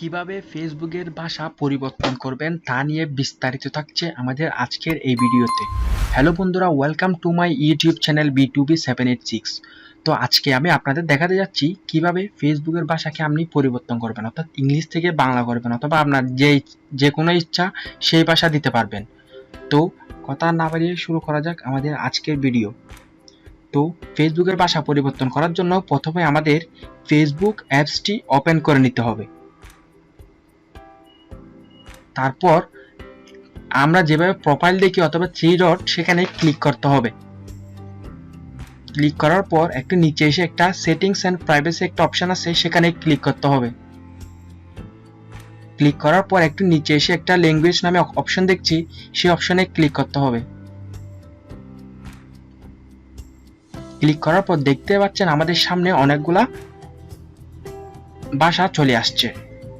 কীভাবে ফেসবুকের ভাষা পরিবর্তন করবেন তা নিয়ে বিস্তারিত থাকছে আমাদের আজকের এই ভিডিওতে। হ্যালো বন্ধুরা welcome to my YouTube channel B two B seven eight six তো আজকে আমি আপনাদের দেখাতে যাচ্ছি কীভাবে ফেসবুকের ভাষাকে আপনি পরিবর্তন করবেন, অর্থাৎ ইংলিশ থেকে বাংলা করবেন, অথবা আপনার যে যে কোনো ইচ্ছা সেই ভাষা দিতে পারবেন। তো কথা না বাড়িয়ে শুরু করা যাক আমাদের আজকের ভিডিও। তো ফেসবুকের ভাষা পরিবর্তন করার জন্য প্রথমে আমাদের ফেসবুক অ্যাপসটি ওপেন করে নিতে হবে। তারপর আমরা যেভাবে প্রোফাইল দেখি অথবা থ্রি ডট সেখানে ক্লিক করতে হবে। ক্লিক করার পর একটু নিচে এসে একটা সেটিংস অ্যান্ড প্রাইভেসি একটা অপশন আছে, সেখানে ক্লিক করতে হবে। ক্লিক করার পর একটু নিচে এসে একটা ল্যাঙ্গুয়েজ নামে অপশন দেখছি, সেই অপশনে ক্লিক করতে হবে। ক্লিক করার পর দেখতে পাচ্ছেন আমাদের সামনে অনেকগুলা ভাষা চলে আসছে।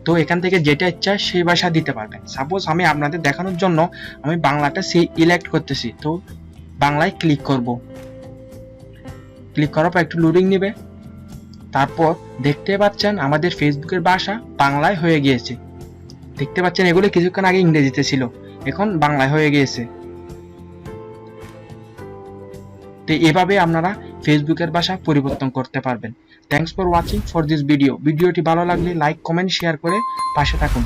তো এখান থেকে যেটা ইচ্ছা সেই ভাষা দিতে পারবেন। সাপোজ আমি আপনাদের দেখানোর জন্য আমি বাংলাটা সেই ইলেক্ট করতেছি। তো বাংলায় ক্লিক করব। ক্লিক করার পর একটু লোডিং নেবে। তারপর দেখতে পাচ্ছেন আমাদের ফেসবুকের ভাষা বাংলায় হয়ে গিয়েছে। দেখতে পাচ্ছেন এগুলো কিছুক্ষণ আগে ইংরেজিতে ছিল। এখন বাংলায় হয়ে গিয়েছে। তো এভাবে আপনারা ফেসবুকের ভাষা পরিবর্তন করতে পারবেন। Thanks for watching for this video ভিডিওটি ভালো লাগলে লাইক কমেন্ট শেয়ার করে পাশে থাকুন।